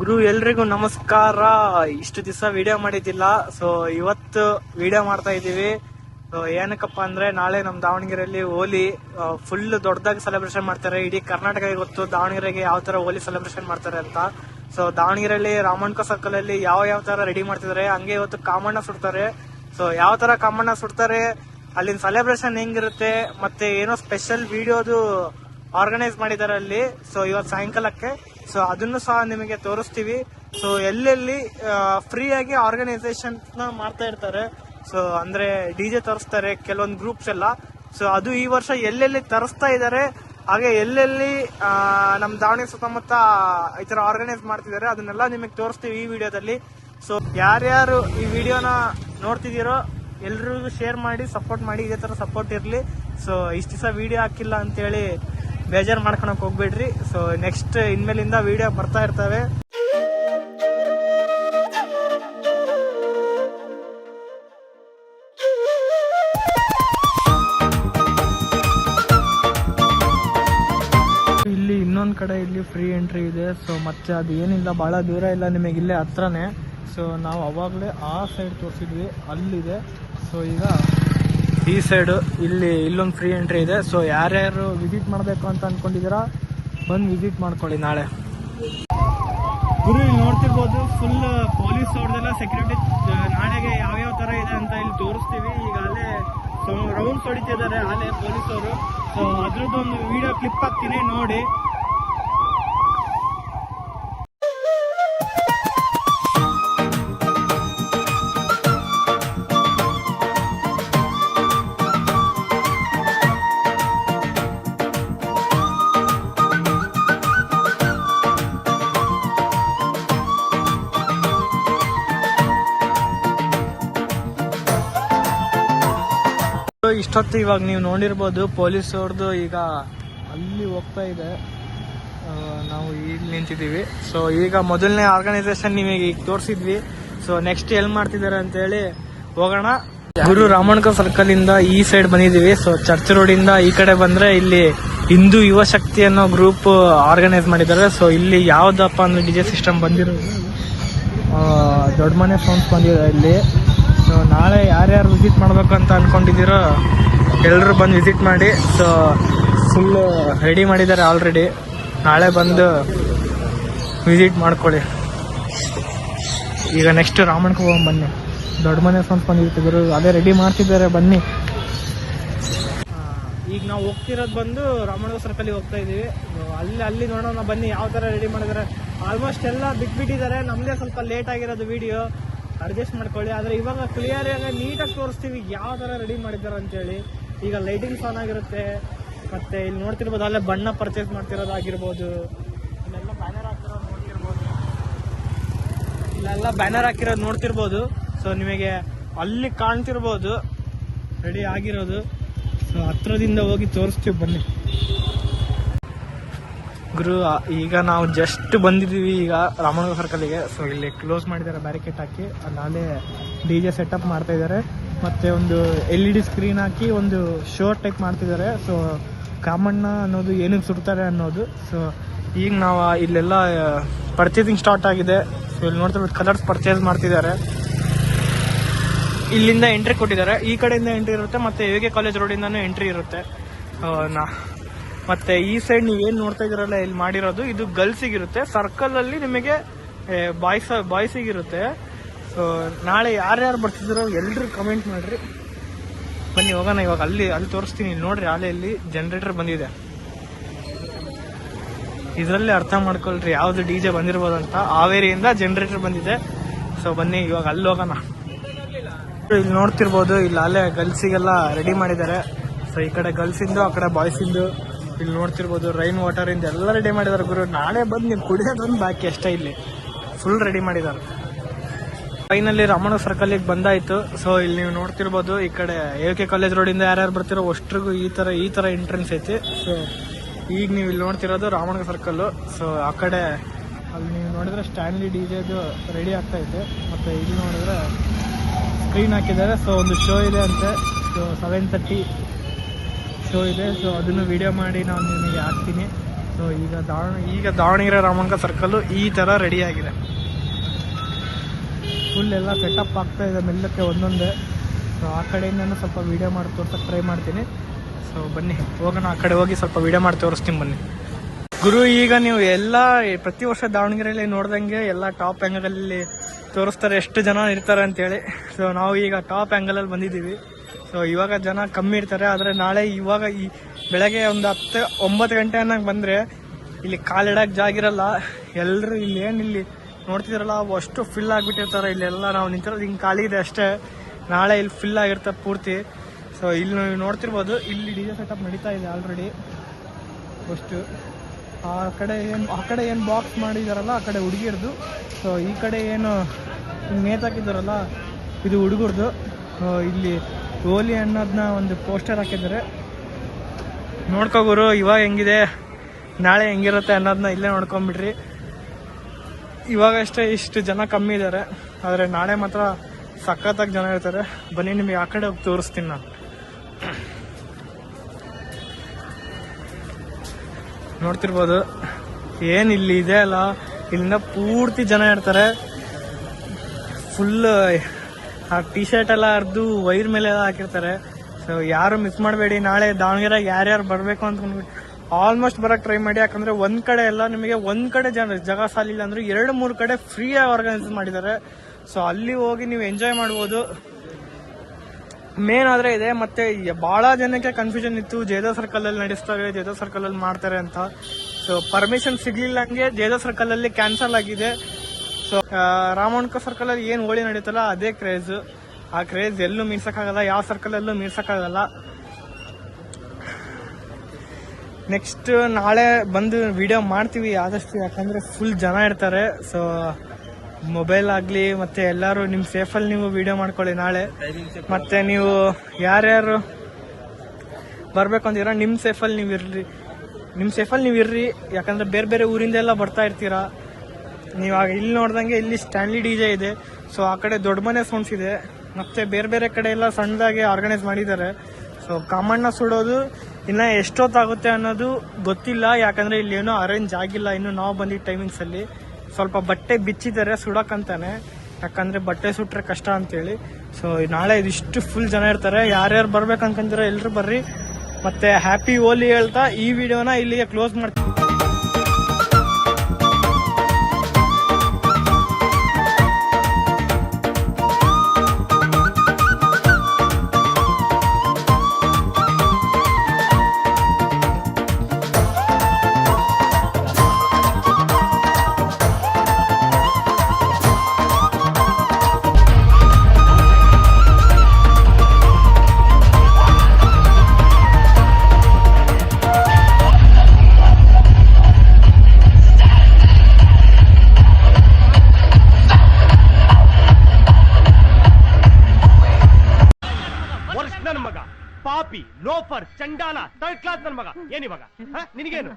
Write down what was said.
ಗುರು, ಎಲ್ರಿಗೂ ನಮಸ್ಕಾರ. ಇಷ್ಟು ದಿವಸ ವಿಡಿಯೋ ಮಾಡಿದ್ದಿಲ್ಲ. ಸೊ ಇವತ್ತು ವಿಡಿಯೋ ಮಾಡ್ತಾ ಇದೀವಿ ಸೊ ಏನಕ್ಕಪ್ಪ ಅಂದ್ರೆ, ನಾಳೆ ನಮ್ ದಾವಣಗೆರೆಯಲ್ಲಿ ಹೋಲಿ. ಫುಲ್ ದೊಡ್ಡದಾಗಿ ಸೆಲೆಬ್ರೇಷನ್ ಮಾಡ್ತಾರೆ. ಇಡೀ ಕರ್ನಾಟಕ ಗೊತ್ತು ದಾವಣಗೆರೆಗೆ ಯಾವ ತರ ಹೋಲಿ ಸೆಲೆಬ್ರೇಷನ್ ಮಾಡ್ತಾರೆ ಅಂತ. ಸೊ ದಾವಣಗೆರೆಯಲ್ಲಿ ರಾಮಣ್ಕ ಸರ್ಕಲ್ ಅಲ್ಲಿ ಯಾವ ಯಾವ ತರ ರೆಡಿ ಮಾಡ್ತಿದ್ದಾರೆ ಹಂಗೆ ಇವತ್ತು ಕಾಮಣ್ಣ ಸುಡ್ತಾರೆ. ಸೊ ಯಾವ ತರ ಕಾಮಣ್ಣ ಸುಡ್ತಾರೆ, ಅಲ್ಲಿನ ಸೆಲೆಬ್ರೇಷನ್ ಹೆಂಗಿರುತ್ತೆ, ಮತ್ತೆ ಏನೋ ಸ್ಪೆಷಲ್ ವಿಡಿಯೋದು ಆರ್ಗನೈಸ್ ಮಾಡಿದ್ದಾರೆ ಅಲ್ಲಿ. ಸೊ ಇವತ್ತು ಸಾಯಂಕಾಲಕ್ಕೆ ಸೊ ಅದನ್ನು ಸಹ ನಿಮಗೆ ತೋರಿಸ್ತೀವಿ. ಸೊ ಎಲ್ಲೆಲ್ಲಿ ಫ್ರೀಯಾಗಿ ಆಗಿ ಆರ್ಗನೈಸೇಷನ್ ಮಾಡ್ತಾ ಇರ್ತಾರೆ. ಸೊ ಅಂದ್ರೆ ಡಿ ಜೆ ತರಿಸ್ತಾರೆ, ಕೆಲವೊಂದು ಗ್ರೂಪ್ಸ್ ಎಲ್ಲ. ಸೊ ಅದು ಈ ವರ್ಷ ಎಲ್ಲೆಲ್ಲಿ ತರಿಸ್ತಾ ಇದ್ದಾರೆ ಹಾಗೆ ಎಲ್ಲೆಲ್ಲಿ ನಮ್ಮ ನಮ್ ದಾವಣಗೆರೆ ಸುತ್ತಮುತ್ತ ಈ ತರ ಆರ್ಗನೈಸ್ ಮಾಡ್ತಿದ್ದಾರೆ ಅದನ್ನೆಲ್ಲ ನಿಮಗೆ ತೋರಿಸ್ತೀವಿ ಈ ವಿಡಿಯೋದಲ್ಲಿ. ಸೊ ಯಾರ್ಯಾರು ಈ ವಿಡಿಯೋನ ನೋಡ್ತಿದ್ದೀರೋ ಎಲ್ರಿಗೂ ಶೇರ್ ಮಾಡಿ ಸಪೋರ್ಟ್ ಮಾಡಿ, ಇದೇ ತರ ಸಪೋರ್ಟ್ ಇರಲಿ. ಸೊ ಇಷ್ಟು ದಿವಸ ವಿಡಿಯೋ ಹಾಕಿಲ್ಲ ಅಂತೇಳಿ ಬೇಜಾರು ಮಾಡ್ಕೊಳಕ್ ಹೋಗ್ಬೇಡ್ರಿ. ಸೊ ನೆಕ್ಸ್ಟ್ ಇನ್ಮೇಲಿಂದ ವಿಡಿಯೋ ಬರ್ತಾ ಇರ್ತವೆ. ಇಲ್ಲಿ ಇನ್ನೊಂದು ಕಡೆ ಇಲ್ಲಿ ಫ್ರೀ ಎಂಟ್ರಿ ಇದೆ. ಸೊ ಮತ್ತೆ ಅದು ಏನಿಲ್ಲ, ಬಹಳ ದೂರ ಇಲ್ಲ ನಿಮಗೆ ಇಲ್ಲೇ ಹತ್ರನೇ. ಸೊ ನಾವು ಅವಾಗಲೇ ಆ ಸೈಡ್ ತೋರಿಸಿದ್ವಿ. ಅಲ್ಲಿದೆ. ಸೊ ಈಗ ಈ ಸೈಡ್ ಇಲ್ಲಿ ಇಲ್ಲೊಂದು ಫ್ರೀ ಎಂಟ್ರಿ ಇದೆ. ಸೊ ಯಾರ್ಯಾರು ವಿಸಿಟ್ ಮಾಡಬೇಕು ಅಂತ ಅಂದ್ಕೊಂಡಿದ್ದೀರಾ ಬಂದು ವಿಸಿಟ್ ಮಾಡ್ಕೊಳ್ಳಿ ನಾಳೆ. ಗುರು, ಇಲ್ಲಿ ನೋಡ್ತಿರ್ಬೋದು ಫುಲ್ ಪೊಲೀಸ್ ಅವ್ರದೆಲ್ಲ ಸೆಕ್ಯೂರಿಟಿ ನಾಳೆಗೆ ಯಾವ್ಯಾವ ತರ ಇದೆ ಅಂತ ಇಲ್ಲಿ ತೋರಿಸ್ತೀವಿ. ಈಗ ಅಲ್ಲೇ ರೌಂಡ್ಸ್ ಹೊಡಿತಿದ್ದಾರೆ ಅಲ್ಲೇ ಪೊಲೀಸ್ ಅವರು. ಸೊ ಅದ್ರದ್ದೊಂದು ವಿಡಿಯೋ ಕ್ಲಿಪ್ ಹಾಕ್ತೀನಿ, ನೋಡಿ. ಇಷ್ಟೊತ್ತು ಇವಾಗ ನೀವು ನೋಡಿರ್ಬೋದು ಪೊಲೀಸ್ ಅವ್ರದ್ದು ಈಗ ಅಲ್ಲಿ ಹೋಗ್ತಾ ಇದೆ. ನಾವು ಇಲ್ಲಿ ನಿಂತಿದ್ದೀವಿ. ಸೊ ಈಗ ಮೊದಲನೇ ಆರ್ಗನೈಸೇಷನ್ ನಿಮಗೆ ಈಗ ತೋರಿಸಿದ್ವಿ. ಸೊ ನೆಕ್ಸ್ಟ್ ಎಲ್ಲಿ ಮಾಡ್ತಿದ್ದಾರೆ ಅಂತೇಳಿ ಹೋಗೋಣ. ಗುರು ರಾಮಣ್ಕ ಸರ್ಕಲ್ ಇಂದ ಈ ಸೈಡ್ ಬಂದಿದ್ದೀವಿ. ಸೊ ಚರ್ಚ್ ರೋಡ್ ಇಂದ ಈ ಕಡೆ ಬಂದ್ರೆ ಇಲ್ಲಿ ಹಿಂದೂ ಯುವ ಶಕ್ತಿ ಅನ್ನೋ ಗ್ರೂಪ್ ಆರ್ಗನೈಸ್ ಮಾಡಿದ್ದಾರೆ. ಸೊ ಇಲ್ಲಿ ಯಾವ್ದಪ್ಪ ಅಂದ್ರೆ ಡಿಜೆ ಸಿಸ್ಟಮ್ ಬಂದಿರೋದು? ದೊಡ್ಡ ಮನೆ ಸೌಂಡ್ಸ್ ಬಂದಿದೆ ಇಲ್ಲಿ. ಸೊ ನಾಳೆ ಯಾರ್ಯಾರು ವಿಸಿಟ್ ಮಾಡ್ಬೇಕು ಅಂತ ಅನ್ಕೊಂಡಿದ್ದೀರೋ ಎಲ್ಲರೂ ಬಂದು ವಿಸಿಟ್ ಮಾಡಿ. ಸೊ ಫುಲ್ಲು ರೆಡಿ ಮಾಡಿದ್ದಾರೆ ಆಲ್ರೆಡಿ ನಾಳೆ ಬಂದು ವಿಸಿಟ್ ಮಾಡ್ಕೊಳ್ಳಿ. ಈಗ ನೆಕ್ಸ್ಟ್ ರಾಮಣ್ಗೆ ಹೋಗಿ ಬನ್ನಿ. ದೊಡ್ಡ ಮನೆ ಸ್ವಂತ ಬಂದಿರ್ತಿದ್ರು ಅದೇ ರೆಡಿ ಮಾಡ್ತಿದ್ದಾರೆ, ಬನ್ನಿ. ಈಗ ನಾವು ಹೋಗ್ತಿರೋದು ಬಂದು ರಾಮಣ್ಣ ಸರ್ಕಲ್ಲಿ ಹೋಗ್ತಾ ಇದ್ದೀವಿ. ಅಲ್ಲಿ ಅಲ್ಲಿ ನೋಡೋಣ ಬನ್ನಿ, ಯಾವ ಥರ ರೆಡಿ ಮಾಡಿದ್ದಾರೆ. ಆಲ್ಮೋಸ್ಟ್ ಎಲ್ಲ ಬಿಟ್ಬಿಟ್ಟಿದ್ದಾರೆ. ನಮ್ಮದೇ ಸ್ವಲ್ಪ ಲೇಟ್ ಆಗಿರೋದು ವಿಡಿಯೋ ಅಡ್ಜಸ್ಟ್ ಮಾಡ್ಕೊಳ್ಳಿ. ಆದ್ರೆ ಇವಾಗ ಕ್ಲಿಯರ್ ಆಗಿ ನೀಟಾಗಿ ತೋರಿಸ್ತೀವಿ ಯಾವ ತರ ರೆಡಿ ಮಾಡಿದ್ದಾರೆ ಅಂತೇಳಿ. ಈಗ ಲೈಟಿಂಗ್ಸ್ ಆನ್ ಆಗಿರುತ್ತೆ. ಮತ್ತೆ ಇಲ್ಲಿ ನೋಡ್ತಿರ್ಬೋದು, ಅಲ್ಲೇ ಬಣ್ಣ ಪರ್ಚೇಸ್ ಮಾಡ್ತಿರೋದಾಗಿರ್ಬೋದು ಇಲ್ಲೆಲ್ಲ ಬ್ಯಾನರ್ ಹಾಕಿರೋದು ನೋಡ್ತಿರ್ಬೋದು. ಇಲ್ಲೆಲ್ಲ ಬ್ಯಾನರ್ ಹಾಕಿರೋದು ನೋಡ್ತಿರ್ಬೋದು. ಸೊ ನಿಮಗೆ ಅಲ್ಲಿ ಕಾಣ್ತಿರ್ಬೋದು. ರೆಡಿ ಆಗಿರೋದು. ಸೊ ಹತ್ರದಿಂದ ಹೋಗಿ ತೋರಿಸ್ತೀವಿ ಬನ್ನಿ. ಗುರು ಈಗ ನಾವು ಜಸ್ಟ್ ಬಂದಿದ್ದೀವಿ ಈಗ ರಾಮನಗರ ಸರ್ಕಲ್ಗೆ ಸೊ ಇಲ್ಲಿ ಕ್ಲೋಸ್ ಮಾಡಿದ್ದಾರೆ ಬ್ಯಾರಿಕೇಡ್ ಹಾಕಿ. ಅಲ್ಲೇ ಡಿ ಜೆ ಸೆಟಪ್ ಮಾಡ್ತಾ ಇದ್ದಾರೆ. ಮತ್ತೆ ಒಂದು ಎಲ್ ಇ ಡಿ ಸ್ಕ್ರೀನ್ ಹಾಕಿ ಒಂದು ಶೋ ಟೈಪ್ ಮಾಡ್ತಿದ್ದಾರೆ. ಸೊ ಕಾಮಣ್ಣ ಅನ್ನೋದು ಏನಕ್ಕೆ ಸುಡ್ತಾರೆ ಅನ್ನೋದು. ಸೊ ಈಗ ನಾವು ಇಲ್ಲೆಲ್ಲ ಪರ್ಚೇಸಿಂಗ್ ಸ್ಟಾರ್ಟ್ ಆಗಿದೆ. ಸೊ ಇಲ್ಲಿ ನೋಡ್ತಿರ್ಬೋದು ಕಲರ್ಸ್ ಪರ್ಚೇಸ್ ಮಾಡ್ತಿದ್ದಾರೆ. ಇಲ್ಲಿಂದ ಎಂಟ್ರಿ ಕೊಟ್ಟಿದ್ದಾರೆ. ಈ ಕಡೆಯಿಂದ ಎಂಟ್ರಿ ಇರುತ್ತೆ, ಮತ್ತೆ ಎ ಕಾಲೇಜ್ ರೋಡಿಂದಾನು ಎಂಟ್ರಿ ಇರುತ್ತೆ. ನಾ- ಮತ್ತೆ ಈ ಸೈಡ್ ನೀವು ಏನು ನೋಡ್ತಾ ಇದ್ದೀರಲ್ಲ, ಇಲ್ಲಿ ಮಾಡಿರೋದು, ಇದು ಗರ್ಲ್ಸಿಗಿರುತ್ತೆ ಸರ್ಕಲ್ ಅಲ್ಲಿ ನಿಮಗೆ ಬಾಯ್ಸ್ ಬಾಯ್ಸಿಗಿರುತ್ತೆ ಸೊ ನಾಳೆ ಯಾರ್ಯಾರು ಬರ್ತಿದ್ದೀರೋ ಎಲ್ರು ಕಮೆಂಟ್ ಮಾಡ್ರಿ. ಬನ್ನಿ, ಹೋಗೋಣ ಇವಾಗ. ಅಲ್ಲಿ ಅಲ್ಲಿ ತೋರಿಸ್ತೀನಿ. ನೋಡ್ರಿ, ಆಲೆ ಇಲ್ಲಿ ಜನರೇಟರ್ ಬಂದಿದೆ. ಇದರಲ್ಲಿ ಅರ್ಥ ಮಾಡ್ಕೊಳ್ರಿ. ಯಾವ್ದು ಡಿ ಜೆ ಬಂದಿರ್ಬೋದಂತ ಹಾವೇರಿಯಿಂದ ಜನರೇಟರ್ ಬಂದಿದೆ. ಸೊ ಬನ್ನಿ, ಇವಾಗ ಅಲ್ಲಿ ಹೋಗೋಣ. ಇಲ್ಲಿ ನೋಡ್ತಿರ್ಬೋದು, ಇಲ್ಲಿ ಅಲ್ಲೇ ಗರ್ಲ್ಸಿಗೆಲ್ಲ ರೆಡಿ ಮಾಡಿದ್ದಾರೆ. ಸೊ ಈ ಕಡೆ ಗರ್ಲ್ಸಿಂದು ಆ ಕಡೆ ಬಾಯ್ಸ್ ಇಂದು. ಇಲ್ಲಿ ನೋಡ್ತಿರ್ಬೋದು ರೈನ್ ವಾಟರ್ ಇಂದ ಎಲ್ಲ ರೆಡಿ ಮಾಡಿದ್ದಾರೆ ಗುರು. ನಾಳೆ ಬಂದು ನೀವು ಕುಡಿಯೋದೊಂದು ಬಾಕಿ ಅಷ್ಟೇ ಇಲ್ಲಿ. ಫುಲ್ ರೆಡಿ ಮಾಡಿದ್ದಾರೆ ಫೈನಲ್ಲಿ ರಮಣ ಸರ್ಕಲಿಗೆ ಬಂದಾಯಿತು. ಸೊ ಇಲ್ಲಿ ನೀವು ನೋಡ್ತಿರ್ಬೋದು ಈ ಕಡೆ ಎ ಕೆ ಕಾಲೇಜ್ ರೋಡಿಂದ ಯಾರ್ಯಾರು ಬರ್ತಿರೋ ಅಷ್ಟ್ರಿಗೂ ಈ ಥರ ಈ ಥರ ಎಂಟ್ರೆನ್ಸ್ ಐತಿ. ಸೊ ಈಗ ನೀವು ಇಲ್ಲಿ ನೋಡ್ತಿರೋದು ರಾಮಣ್ಣ ಸರ್ಕಲ್ಲು ಸೊ ಆ ಕಡೆ ಅಲ್ಲಿ ನೀವು ನೋಡಿದ್ರೆ ಸ್ಟ್ಯಾನ್ಲಿ ಡಿ ಜೆದು ರೆಡಿ ಆಗ್ತಾ ಮತ್ತು ಮತ್ತೆ ಇಲ್ಲಿ ನೋಡಿದ್ರೆ ಸ್ಕ್ರೀನ್ ಹಾಕಿದ್ದಾರೆ. ಸೊ ಒಂದು ಶೋ ಇದೆ ಅಂತೆ. ಸೊ ಸೆವೆನ್ ತರ್ಟಿ ಶೋ ಇದೆ. ಸೊ ಅದನ್ನು ವಿಡಿಯೋ ಮಾಡಿ ನಾನು ನಿಮಗೆ ಹಾಕ್ತೀನಿ. ಸೊ ಈಗ ದಾವಣ, ಈಗ ದಾವಣಗೆರೆ ರಾಮಂಕ ಸರ್ಕಲ್ಲು ಈ ಥರ ರೆಡಿಯಾಗಿದೆ ಫುಲ್ ಎಲ್ಲ ಸೆಟಪ್ ಆಗ್ತಾ ಇದೆ ಮೆಲ್ಲಕ್ಕೆ ಒಂದೊಂದೇ. ಸೊ ಆ ಕಡೆಯಿಂದನೂ ಸ್ವಲ್ಪ ವೀಡಿಯೋ ಮಾಡಿ ತೋರ್ಸಕ್ಕೆ ಟ್ರೈ ಮಾಡ್ತೀನಿ. ಸೊ ಬನ್ನಿ. ಹೋಗೋಣ ಆ ಕಡೆ ಹೋಗಿ ಸ್ವಲ್ಪ ವೀಡಿಯೋ ಮಾಡಿ ತೋರಿಸ್ತೀನಿ ಬನ್ನಿ. ಗುರು, ಈಗ ನೀವು ಎಲ್ಲ ಪ್ರತಿ ವರ್ಷ ದಾವಣಗೆರೆಯಲ್ಲಿ ನೋಡ್ದಂಗೆ ಎಲ್ಲ ಟಾಪ್ ಆ್ಯಂಗಲಲ್ಲಿ ತೋರಿಸ್ತಾರೆ ಎಷ್ಟು ಜನ ಇರ್ತಾರೆ ಅಂತೇಳಿ. ಸೊ ನಾವು ಈಗ ಟಾಪ್ ಆ್ಯಂಗಲಲ್ಲಿ ಬಂದಿದ್ದೀವಿ. ಸೊ ಇವಾಗ ಜನ ಕಮ್ಮಿ ಇರ್ತಾರೆ, ಆದರೆ ನಾಳೆ ಇವಾಗ ಈ ಬೆಳಗ್ಗೆ ಒಂದು ಹತ್ತು, ಒಂಬತ್ತು ಗಂಟೆ ಅನ್ನೋಂಗೆ ಬಂದರೆ ಇಲ್ಲಿ ಕಾಲಿಡಕ್ಕೆ ಜಾಗಿರಲ್ಲ ಎಲ್ಲರೂ ಇಲ್ಲಿ ಏನು ಇಲ್ಲಿ ನೋಡ್ತಿದ್ರಲ್ಲ ಅಷ್ಟು ಫಿಲ್ ಆಗಿಬಿಟ್ಟಿರ್ತಾರೆ. ಇಲ್ಲೆಲ್ಲ ನಾವು ನಿಂತಿರೋದು ಹಿಂಗೆ ಖಾಲಿ ಇದೆ ಅಷ್ಟೇ. ನಾಳೆ ಇಲ್ಲಿ ಫಿಲ್ ಆಗಿರುತ್ತೆ ಪೂರ್ತಿ. ಸೊ ಇಲ್ಲಿ ನೀವು ನೋಡ್ತಿರ್ಬೋದು, ಇಲ್ಲಿ ಡಿ ಜೆ ಸೆಟಪ್ ನಡೀತಾ ಇದೆ ಆಲ್ರೆಡಿ ಅಷ್ಟು ಆ ಕಡೆ ಏನು, ಆ ಕಡೆ ಏನು ಬಾಕ್ಸ್ ಮಾಡಿದಾರಲ್ಲ, ಆ ಕಡೆ ಹುಡುಗಿರ್ದು. ಸೊ ಈ ಕಡೆ ಏನು ನೇತಾಕಿದ್ದಾರಲ್ಲ ಇದು ಹುಡುಗರ್ದು. ಇಲ್ಲಿ ಹೋಲಿ ಅನ್ನೋದನ್ನ ಒಂದು ಪೋಸ್ಟರ್ ಹಾಕಿದ್ದಾರೆ. ನೋಡ್ಕೋಗುರು ಇವಾಗ ಹೆಂಗಿದೆ? ನಾಳೆ ಹೆಂಗಿರುತ್ತೆ ಅನ್ನೋದನ್ನ ಇಲ್ಲೇ ನೋಡ್ಕೊಂಬಿಡ್ರಿ. ಇವಾಗಷ್ಟೇ ಇಷ್ಟು ಜನ ಕಮ್ಮಿ ಇದ್ದಾರೆ. ಆದರೆ ನಾಳೆ ಮಾತ್ರ ಸಖತ್ತಾಗಿ ಜನ ಇರ್ತಾರೆ. ಬನ್ನಿ, ನಿಮಗೆ ಆ ಕಡೆ ಹೋಗಿ ತೋರಿಸ್ತೀನಿ ನಾನು. ನೋಡ್ತಿರ್ಬೋದು. ಏನು ಇಲ್ಲಿ ಇದೆ ಅಲ್ಲ? ಇಲ್ಲಿಂದ ಪೂರ್ತಿ ಜನ ಇರ್ತಾರೆ. ಫುಲ್ ಆ ಟಿ ಶರ್ಟ್ ಎಲ್ಲ ಹರಿದು ವೈರ್ ಮೇಲೆ ಎಲ್ಲ ಹಾಕಿರ್ತಾರೆ. ಸೊ ಯಾರು ಮಿಸ್ ಮಾಡಬೇಡಿ, ನಾಳೆ ದಾವಣಗೆರೆ ಯಾರ್ಯಾರು ಬರಬೇಕು ಅಂತ ಆಲ್ಮೋಸ್ಟ್ ಬರಕ್ಕೆ ಟ್ರೈ ಮಾಡಿ. ಯಾಕಂದರೆ ಒಂದು ಕಡೆ ಎಲ್ಲ ನಿಮಗೆ ಒಂದು ಕಡೆ ಜನ ಜಾಗ ಸಾಲಿಲ್ಲ ಅಂದ್ರೆ ಎರಡು, ಮೂರು ಕಡೆ ಫ್ರೀ ಆರ್ಗನೈಸ್ ಮಾಡಿದ್ದಾರೆ. ಸೊ ಅಲ್ಲಿ ಹೋಗಿ ನೀವು ಎಂಜಾಯ್ ಮಾಡ್ಬೋದು. ಮೇನ್ ಆದ್ರೆ ಇದೆ, ಮತ್ತೆ ಬಹಳ ಜನಕ್ಕೆ ಕನ್ಫ್ಯೂಷನ್ ಇತ್ತು. ಜೇದ ಸರ್ಕಲ್ ಅಲ್ಲಿ ನಡೆಸ್ತಾರೆ ಜೇದ ಸರ್ಕಲ್ ಅಲ್ಲಿ ಮಾಡ್ತಾರೆ ಅಂತ. ಸೊ ಪರ್ಮಿಷನ್ ಸಿಗ್ಲಿಲ್ಲ ಹಂಗೆ ಜೇದ ಸರ್ಕಲ್ ಅಲ್ಲಿ ಕ್ಯಾನ್ಸಲ್ ಆಗಿದೆ. ಸೊ ರಾಮಣ್ಕ ಸರ್ಕಲ್ ಅಲ್ಲಿ ಏನ್ ಹೋಳಿ ನಡೀತಲ್ಲ, ಅದೇ ಕ್ರೇಜ್ ಆ ಕ್ರೇಜ್ ಎಲ್ಲೂ ಮೀರ್ಸಕ್ಕಾಗಲ್ಲ, ಯಾವ ಸರ್ಕಲ್ ಅಲ್ಲೂ ಮೀರ್ಸಕ್ಕಾಗಲ್ಲ. ನೆಕ್ಸ್ಟ್ ನಾಳೆ ಬಂದು ವಿಡಿಯೋ ಮಾಡ್ತೀವಿ, ಆದಷ್ಟು ಯಾಕಂದ್ರೆ ಫುಲ್ ಜನ ಇರ್ತಾರೆ. ಸೊ ಮೊಬೈಲ್ ಆಗಲಿ, ಮತ್ತೆ ಎಲ್ಲರೂ ನಿಮ್ಮ ಸೇಫಲ್ಲಿ ನೀವು ವಿಡಿಯೋ ಮಾಡ್ಕೊಳ್ಳಿ ನಾಳೆ. ಮತ್ತೆ ನೀವು ಯಾರ್ಯಾರು ಬರ್ಬೇಕು ಅಂತೀರಾ ನಿಮ್ಮ ಸೇಫಲ್ಲಿ ನೀವು ಇರ್ರಿ ನಿಮ್ಮ ಸೇಫಲ್ಲಿ ನೀವು ಇರ್ರಿ ಯಾಕಂದ್ರೆ ಬೇರೆ ಬೇರೆ ಊರಿಂದ ಎಲ್ಲ ಬರ್ತಾ ಇರ್ತೀರಾ. ನೀವು ಆಗ ಇಲ್ಲಿ ನೋಡ್ದಂಗೆ ಇಲ್ಲಿ ಸ್ಟ್ಯಾನ್ಲಿ ಡಿ ಜೆ ಇದೆ. ಸೊ ಆ ಕಡೆ ದೊಡ್ಡ ಮನೆ ಸೌಂಡ್ಸ್ ಇದೆ. ಮತ್ತೆ ಬೇರೆ ಬೇರೆ ಕಡೆ ಎಲ್ಲ ಸಣ್ಣದಾಗಿ ಆರ್ಗನೈಸ್ ಮಾಡಿದ್ದಾರೆ. ಸೊ ಕಾಮಣ್ಣ ಸುಡೋದು ಇನ್ನ ಎಷ್ಟೊತ್ತಾಗುತ್ತೆ ಅನ್ನೋದು ಗೊತ್ತಿಲ್ಲ. ಯಾಕಂದ್ರೆ ಇಲ್ಲಿ ಏನೋ ಅರೇಂಜ್ ಆಗಿಲ್ಲ. ಇನ್ನು ನಾವು ಬಂದಿದ್ದ ಟೈಮಿಂಗ್ಸ್ ಅಲ್ಲಿ. ಸ್ವಲ್ಪ ಬಟ್ಟೆ ಬಿಚ್ಚಿದ್ದಾರೆ ಸುಡಕ್ಕಂತಾನೆ ಯಾಕಂದ್ರೆ ಬಟ್ಟೆ ಸುಟ್ರೆ ಕಷ್ಟ ಅಂತೇಳಿ. ಸೊ ನಾಳೆ ಇದಿಷ್ಟು ಫುಲ್ ಜನ ಇರ್ತಾರೆ. ಯಾರ್ಯಾರು ಬರ್ಬೇಕು ಅನ್ಕೊಂತೀರ ಎಲ್ರು ಬರ್ರಿ. ಮತ್ತೆ ಹ್ಯಾಪಿ ಓಲಿ ಹೇಳ್ತಾ ಈ ವಿಡಿಯೋನ ಇಲ್ಲಿಗೆ ಕ್ಲೋಸ್ ಮಾಡ್ತೀವಿ ಪಾಪಿ ಲೋಫರ್ ಚಂಡಾಲ ತರ್ಡ್ ಕ್ಲಾಸ್ ನನ್ ಮಗ. ಏನಿವಾಗ? ನಿನಗೇನು?